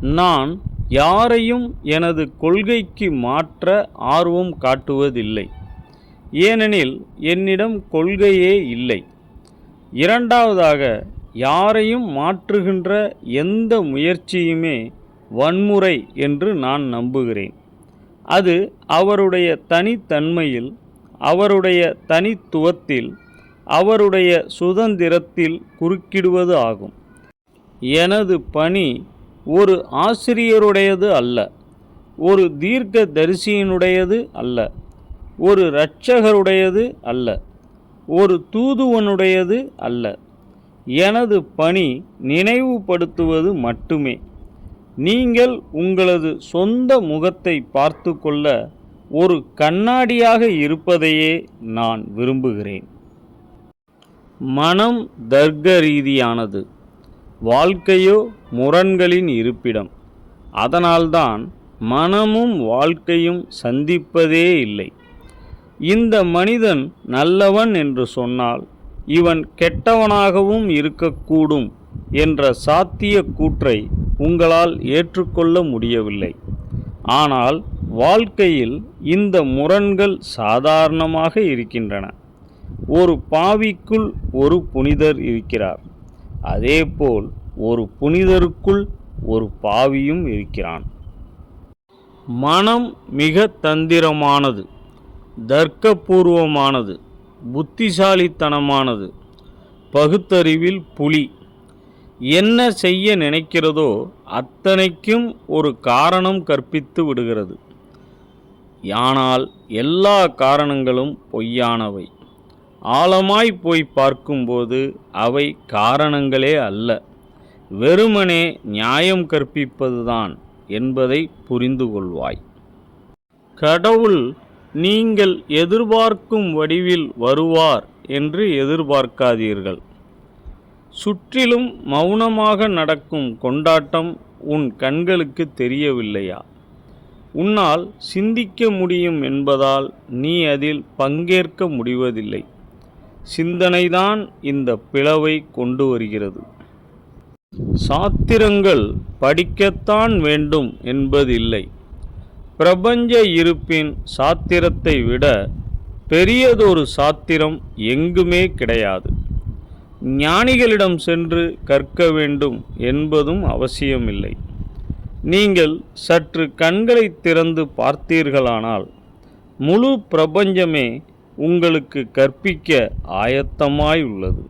நான் யாரையும் எனது கொள்கைக்கு மாற்ற ஆர்வம் காட்டுவதில்லை. ஏனெனில் என்னிடம் கொள்கையே இல்லை. இரண்டாவதாக யாரையும் மாற்றுகின்ற எந்த முயற்சியுமே வன்முறை என்று நான் நம்புகிறேன். அது அவருடைய தனித்தன்மையில் அவருடைய தனித்துவத்தில் அவருடைய சுதந்திரத்தில் குறுக்கிடுவது ஆகும். எனது பணி ஒரு ஆசிரியருடையது அல்ல ஒரு தீர்க்க தரிசியினுடையது அல்ல ஒரு இரட்சகருடையது அல்ல ஒரு தூதுவனுடையது அல்ல. எனது பணி நினைவுபடுத்துவது மட்டுமே. நீங்கள் உங்களது சொந்த முகத்தை பார்த்து கொள்ள ஒரு கண்ணாடியாக இருப்பதையே நான் விரும்புகிறேன். மனம் தர்க்க ரீதியானது வாழ்க்கையோ முரண்களின் இருப்பிடம். அதனால்தான் மனமும் வாழ்க்கையும் சந்திப்பதே இல்லை. இந்த மனிதன் நல்லவன் என்று சொன்னால் இவன் கெட்டவனாகவும் இருக்கக்கூடும் என்ற சாத்திய கூற்றை உங்களால் ஏற்றுக்கொள்ள முடியவில்லை. ஆனால் வாழ்க்கையில் இந்த முரண்கள் சாதாரணமாக இருக்கின்றன. ஒரு பாவிக்குள் ஒரு புனிதர் இருக்கிறார். அதேபோல் ஒரு புனிதருக்குள் ஒரு பாவியும் இருக்கிறான். மனம் மிக தந்திரமானது தர்க்கபூர்வமானது புத்திசாலித்தனமானது பகுத்தறிவில் புலி. என்ன செய்ய நினைக்கிறதோ அத்தனைக்கும் ஒரு காரணம் கற்பித்து விடுகிறது. ஆனால் எல்லா காரணங்களும் பொய்யானவை. ஆழமாய் போய் பார்க்கும்போது அவை காரணங்களே அல்ல. வெறுமனே நியாயம் கற்பிப்பதுதான் என்பதை புரிந்து கொள்வாய். கடவுள் நீங்கள் எதிர்பார்க்கும் வடிவில் வருவார் என்று எதிர்பார்க்காதீர்கள். சுற்றிலும் மௌனமாக நடக்கும் கொண்டாட்டம் உன் கண்களுக்கு தெரியவில்லையா? உன்னால் சிந்திக்க முடியும் என்பதால் நீ அதில் பங்கேற்க முடிவதில்லை. சிந்தனைதான் இந்த பிளவை கொண்டு வருகிறது. சாத்திரங்கள் படிக்கத்தான் வேண்டும் என்பதில்லை. பிரபஞ்ச இருப்பின் சாத்திரத்தை விட பெரியதொரு சாத்திரம் எங்குமே கிடையாது. ஞானிகளிடம் சென்று கற்க வேண்டும் என்பதும் அவசியமில்லை. நீங்கள் சற்று கண்களை திறந்து பார்த்தீர்களானால் முழு பிரபஞ்சமே உங்களுக்கு கற்பிக்க ஆயத்தமாய் உள்ளது